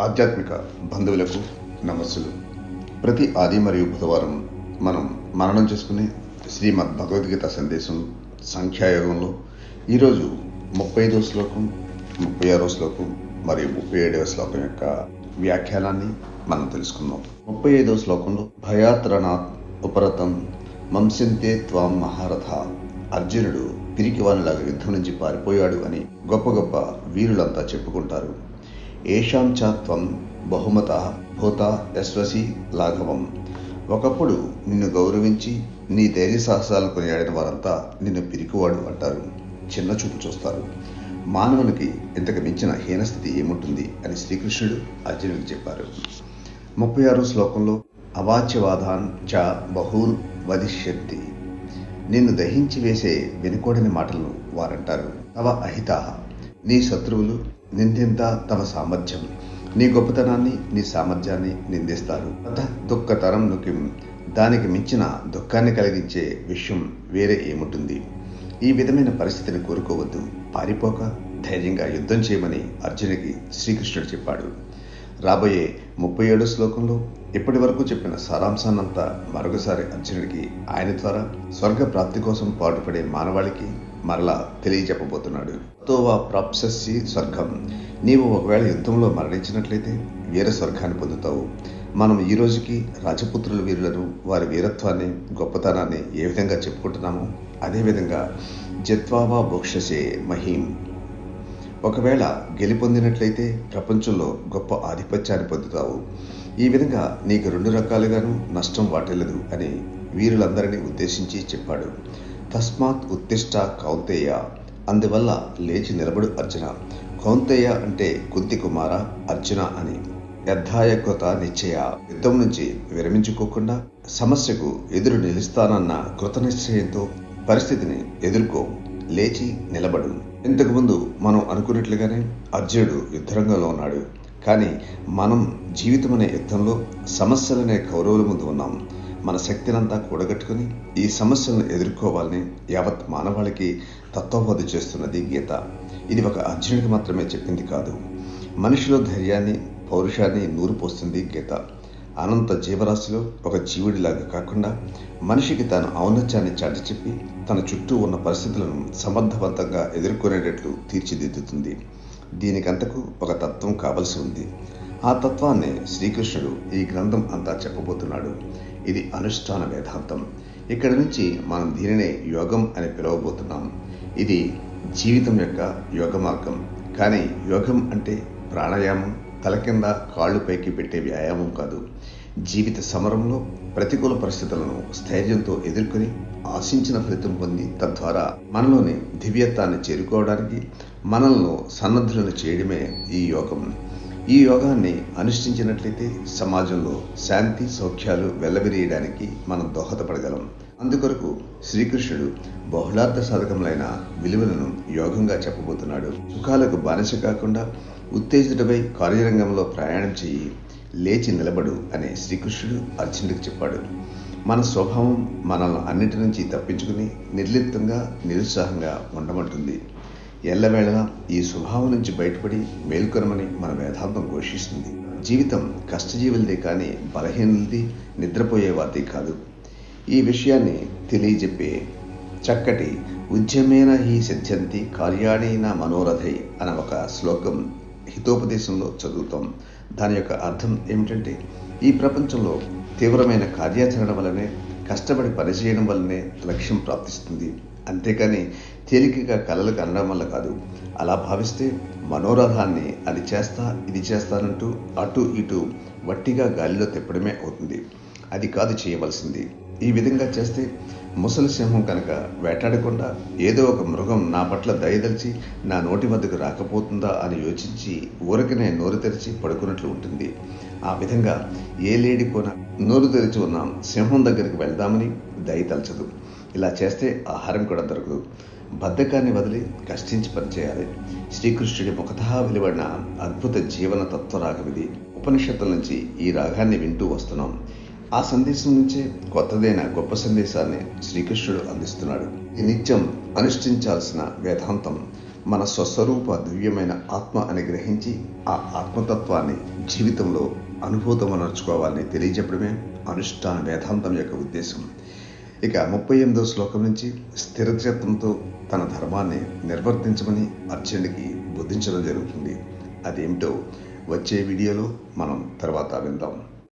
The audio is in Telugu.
ఆధ్యాత్మిక బంధువులకు నమస్సులు. ప్రతి ఆది మరియు బుధవారం మనం మననం చేసుకునే శ్రీమద్ భగవద్గీత సందేశం సంఖ్యాయోగంలో ఈరోజు ముప్పై ఐదో శ్లోకం ముప్పై ఆరో శ్లోకం మరియు ముప్పై ఏడవ శ్లోకం యొక్క వ్యాఖ్యానాన్ని మనం తెలుసుకుందాం. ముప్పై ఐదో శ్లోకంలో భయాత్రణాత్ ఉపరతం మంసింతే త్వాం మహారథ. అర్జునుడు పిరికివానిలాగా యుద్ధం నుంచి పారిపోయాడు అని గొప్ప గొప్ప వీరులంతా చెప్పుకుంటారు. ఏషాం చ త్వం బహుమత భూత యశ్వసి లాఘవం. ఒకప్పుడు నిన్ను గౌరవించి నీ ధైర్య సాహసాలు కొనియాడిన వారంతా నిన్ను పిరికివాడు అంటారు. చిన్న చూపు చూస్తారు. మానవునికి ఇంతకు మించిన హీనస్థితి ఏముంటుంది అని శ్రీకృష్ణుడు అర్జునుడికి చెప్పారు. ముప్పై ఆరో శ్లోకంలో అవాచ్యవాదాన్ చ బహూర్ వదిష్యంతి. నిన్ను దహించి వేసే వెనుకోడని మాటలను వారంటారు. తవ అహిత నీ శత్రువులు నిందింత తమ సామర్థ్యం. నీ గొప్పతనాన్ని నీ సామర్థ్యాన్ని నిందిస్తారు. అత దుఃఖతరం నుకిం దానికి మించిన దుఃఖాన్ని కలిగించే విషయం వేరే ఏముంటుంది? ఈ విధమైన పరిస్థితిని కోరుకోవద్దు. పారిపోక ధైర్యంగా యుద్ధం చేయమని అర్జునికి శ్రీకృష్ణుడు చెప్పాడు. రాబోయే ముప్పై ఏడు శ్లోకంలో ఇప్పటి వరకు చెప్పిన సారాంశాన్నంతా మరొకసారి అర్జునుడికి ఆయన ద్వారా స్వర్గ ప్రాప్తి కోసం పాటుపడే మానవాళికి మరలా తెలియజెప్పబోతున్నాడు. తోవా ప్రాప్సస్సి స్వర్గం. నీవు ఒకవేళ యుద్ధంలో మరణించినట్లయితే వీర స్వర్గాన్ని పొందుతావు. మనం ఈ రోజుకి రాజపుత్రుల వీరులను వారి వీరత్వాన్ని గొప్పతనాన్ని ఏ విధంగా చెప్పుకుంటున్నామో అదేవిధంగా జత్వావా భోక్షసే మహీం. ఒకవేళ గెలిపొందినట్లయితే ప్రపంచంలో గొప్ప ఆధిపత్యాన్ని పొందుతావు. ఈ విధంగా నీకు రెండు రకాలుగాను నష్టం వాటిల్లదు అని వీరులందరినీ ఉద్దేశించి చెప్పాడు. తస్మాత్ ఉత్తిష్ట కౌంతేయ. అందువల్ల లేచి నిలబడు అర్జున. కౌంతేయ అంటే కుంతి కుమార అర్జున అని. యద్ధాయ నిశ్చయ. యుద్ధం నుంచి విరమించుకోకుండా సమస్యకు ఎదురు నిలుస్తానన్న కృత నిశ్చయంతో పరిస్థితిని ఎదుర్కో. లేచి నిలబడు. ఇంతకుముందు మనం అనుకున్నట్లుగానే అర్జునుడు యుద్ధరంగంలో ఉన్నాడు. కానీ మనం జీవితం అనే యుద్ధంలో సమస్యలనే కౌరవుల ముందు ఉన్నాం. మన శక్తినంతా కూడగట్టుకుని ఈ సమస్యలను ఎదుర్కోవాలని యావత్ మానవాళికి తత్వబోధ చేస్తున్నది గీత. ఇది ఒక అర్జునుడికి మాత్రమే చెప్పింది కాదు. మనిషిలో ధైర్యాన్ని పౌరుషాన్ని నూరుపోస్తుంది గీత. అనంత జీవరాశిలో ఒక జీవుడిలాగా కాకుండా మనిషికి తాను ఔన్నత్యాన్ని చాటి చెప్పి తన చుట్టూ ఉన్న పరిస్థితులను సమర్థవంతంగా ఎదుర్కొనేటట్లు తీర్చిదిద్దుతుంది. దీనికంతకు ఒక తత్వం కావలసి ఉంది. ఆ తత్వాన్ని శ్రీకృష్ణుడు ఈ గ్రంథం అంతా చెప్పబోతున్నాడు. ఇది అనుష్ఠాన వేదాంతం. ఇక్కడి నుంచి మనం దీనినే యోగం అని పిలవబోతున్నాం. ఇది జీవితం యొక్క యోగ మార్గం కానీ యోగం అంటే ప్రాణాయామం తల కింద కాళ్ళు పైకి పెట్టే వ్యాయామం కాదు. జీవిత సమరంలో ప్రతికూల పరిస్థితులను స్థైర్యంతో ఎదుర్కొని ఆశించిన ఫలితం పొంది తద్వారా మనలోని దివ్యత్వాన్ని చేరుకోవడానికి మనల్ని సన్నద్ధులను చేయడమే ఈ యోగం. ఈ యోగాన్ని అనుష్ఠించినట్లయితే సమాజంలో శాంతి సౌఖ్యాలు వెల్లవిరియడానికి మనం దోహదపడగలం. అందుకొరకు శ్రీకృష్ణుడు బహుళార్థ సాధకములైన విలువలను యోగంగా చెప్పబోతున్నాడు. సుఖాలకు బానిస కాకుండా ఉత్తేజితుడపై కార్యరంగంలో ప్రయాణం చేయి లేచి నిలబడు అనే శ్రీకృష్ణుడు అర్జునుడికి చెప్పాడు. మన స్వభావం మనల్ని అన్నిటి నుంచి తప్పించుకుని నిర్లిప్తంగా నిరుత్సాహంగా ఉండమంటుంది. ఎల్లవేళలా ఈ స్వభావం నుంచి బయటపడి మేల్కొనమని మన వేదాంతం ఘోషిస్తుంది. జీవితం కష్టజీవులది కానీ బలహీనులది నిద్రపోయేవారిది కాదు. ఈ విషయాన్ని తెలియజెప్పే చక్కటి ఉద్యమేన హీ సిద్ధ్యంతి కార్యాణి నా మనోరథై అనే ఒక శ్లోకం హితోపదేశంలో చదువుతాం. దాని యొక్క అర్థం ఏమిటంటే ఈ ప్రపంచంలో తీవ్రమైన కార్యాచరణ వలనే కష్టపడి పనిచేయడం వల్లనే లక్ష్యం ప్రాప్తిస్తుంది. అంతేకాని తేలికగా కలలకు అనడం వల్ల కాదు. అలా భావిస్తే మనోరథాన్ని అది చేస్తా ఇది చేస్తానంటూ అటు ఇటు వట్టిగా గాలిలో తిప్పడమే అవుతుంది. అది కాదు చేయవలసింది. ఈ విధంగా చేస్తే ముసలి సింహం కనుక వేటాడకుండా ఏదో ఒక మృగం నా పట్ల దయదలిచి నా నోటి వద్దకు రాకపోతుందా అని యోచించి ఊరకనే నోరు తెరిచి పడుకున్నట్లు ఉంటుంది. ఆ విధంగా ఏ లేడి కోన నోరు తెరిచి ఉన్న సింహం దగ్గరికి వెళ్దామని దయ తలచదు. ఇలా చేస్తే ఆహారం కూడా దొరకదు. బద్ధకాన్ని వదిలి కష్టించి పనిచేయాలి. శ్రీకృష్ణుడి ముఖతహా వెలువడిన అద్భుత జీవన తత్వరాగమిది ఉపనిషత్తుల నుంచి ఈ రాగాన్ని వింటూ వస్తున్నాం. ఆ సందేశం నుంచే కొత్తదైన గొప్ప సందేశాన్ని శ్రీకృష్ణుడు అందిస్తున్నాడు. ఈ నిత్యం అనుష్ఠించాల్సిన వేదాంతం మన స్వస్వరూప దివ్యమైన ఆత్మ అని గ్రహించి ఆ ఆత్మతత్వాన్ని జీవితంలో అనుభూతమనర్చుకోవాలని తెలియజెప్పడమే అనుష్ఠాన వేదాంతం యొక్క ఉద్దేశం. ఇక ముప్పై ఎనిమిదో శ్లోకం నుంచి స్థిరచిత్తంతో తన ధర్మాన్ని నిర్వర్తించమని అర్జునుడికి బోధించడం జరుగుతుంది. అదేమిటో వచ్చే వీడియోలో మనం తర్వాత విందాం.